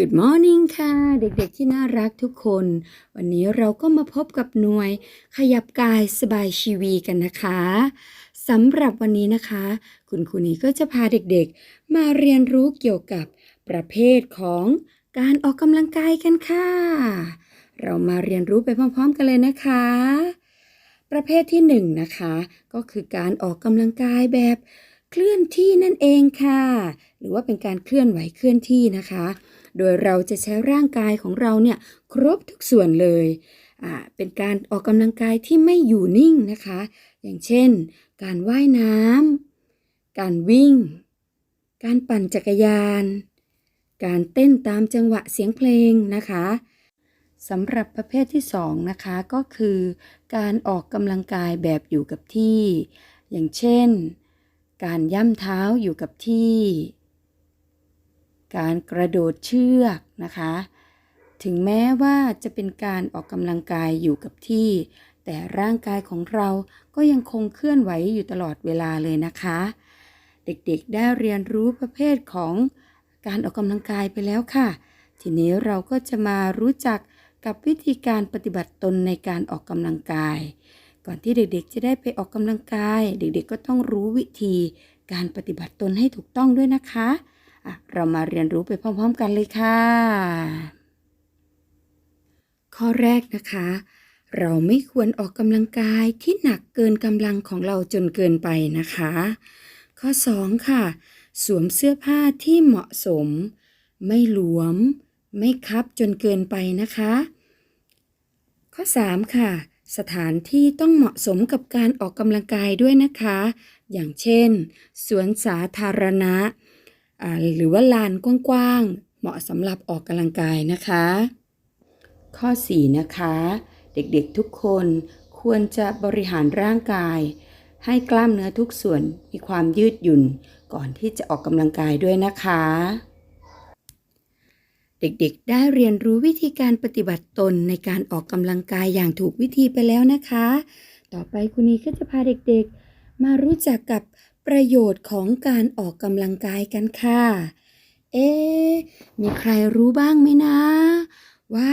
Good morning ค่ะ เด็กๆที่น่ารักทุกคน วันนี้เราก็มาพบกับหน่วย ขยับกายสบายชีวีกันนะคะสำหรับวันนี้นะคะ คุณครูนี้ก็จะพาเด็กๆ มาเรียนรู้เกี่ยวกับประเภทของการออกกำลังกายกันค่ะ เรามาเรียนรู้ไปพร้อมๆ กันเลยนะคะ ประเภทที่หนึ่งนะคะ ก็คือการออกกำลังกายแบบเคลื่อนที่นั่นเองค่ะ หรือว่าเป็นการเคลื่อนไหวเคลื่อนที่นะคะ โดยเราจะใช้ร่างกายของเราเนี่ยครบทุกส่วนเลยอ่าเป็นการออกกำลังกายที่ไม่อยู่นิ่งนะคะ อย่างเช่น การว่ายน้ำการวิ่ง การปั่นจักรยาน การเต้นตามจังหวะเสียงเพลงนะคะสำหรับประเภทที่สองนะคะก็คือการออกกำลังกายแบบอยู่กับที่ อย่างเช่น การย่ำเท้าอยู่กับที่ การกระโดดเชือกนะคะ ถึงแม้ว่าจะเป็นการออกกำลังกายอยู่กับที่ แต่ร่างกายของเราก็ยังคงเคลื่อนไหวอยู่ตลอดเวลาเลยนะคะ เด็กๆได้เรียนรู้ประเภทของการออกกำลังกายไปแล้วค่ะ ทีนี้เราก็จะมารู้จักกับวิธีการปฏิบัติตนในการออกกำลังกาย ก่อนที่เด็กๆ จะได้ไปออกกำลังกาย เด็กๆ ก็ต้องรู้วิธีการปฏิบัติตนให้ถูกต้องด้วยนะคะอะ เรามาเรียนรู้ไปพร้อม ๆ กันเลยค่ะ ข้อแรกนะคะ เราไม่ควรออกกำลังกายที่หนักเกินกำลังของเราจนเกินไปนะคะ ข้อ 2 ค่ะ สวมเสื้อผ้าที่เหมาะสม ไม่หลวม ไม่คับจนเกินไปนะคะ ข้อ 3 ค่ะสถานที่ต้องเหมาะสมกับการออกกำลังกายด้วยนะคะ อย่างเช่น สวนสาธารณะ หรือว่าลานกว้างๆ เหมาะสำหรับออกกำลังกายนะคะ ข้อ 4 นะคะ เด็กๆทุกคนควรจะบริหารร่างกาย ให้กล้ามเนื้อทุกส่วนมีความยืดหยุ่นก่อนที่จะออกกำลังกายด้วยนะคะ เด็กๆ ได้เรียนรู้วิธีการปฏิบัติตนในการออกกำลังกายอย่างถูกวิธีไปแล้วนะคะ ต่อไปคุณนีก็จะพาเด็กๆ มารู้จักกับ ประโยชน์ของการออกกำลังกายกันค่ะ เอ๊มีใครรู้บ้างไหมนะ ว่า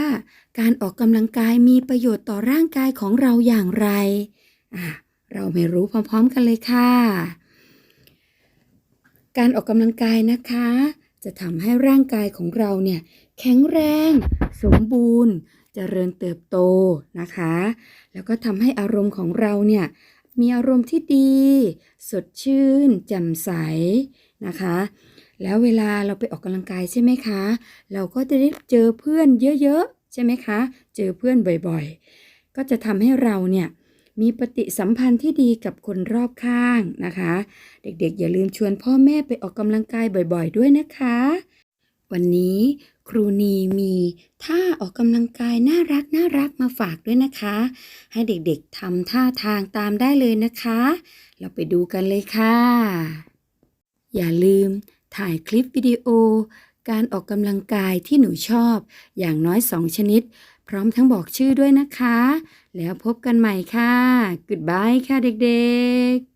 การออกกำลังกายมีประโยชน์ต่อร่างกายของเราอย่างไรอะเราไปรู้พร้อม ๆ กันเลยค่ะ การออกกำลังกายนะคะ จะทำให้ร่างกายของเราเนี่ยแข็งแรง สมบูรณ์เจริญเติบโตนะคะ แล้วก็ทำให้อารมณ์ของเราเนี่ย มีอารมณ์ที่ดี สดชื่นแจ่มใสนะคะ แล้วเวลาเราไปออกกำลังกายใช่ไหมคะ เราก็จะได้เจอเพื่อนเยอะๆ ใช่ไหมคะ เจอเพื่อนบ่อยๆ ก็จะทำให้เราเนี่ยมีปฏิสัมพันธ์ที่ดีกับคนรอบข้างนะคะ เด็กๆ อย่าลืมชวนพ่อแม่ไปออกกำลังกายบ่อยๆ ด้วยนะคะ วันนี้ครูนีมีท่าออกกำลังกายน่ารักน่ารักมาฝากด้วยนะคะ ให้เด็กๆทำท่าทางตามได้เลยนะคะ เราไปดูกันเลยค่ะ อย่าลืมถ่ายคลิปวิดีโอ การออกกำลังกายที่หนูชอบ อย่างน้อยสองชนิด พร้อมทั้งบอกชื่อด้วยนะคะ แล้วพบกันใหม่ค่ะ Goodbye ค่ะเด็กๆ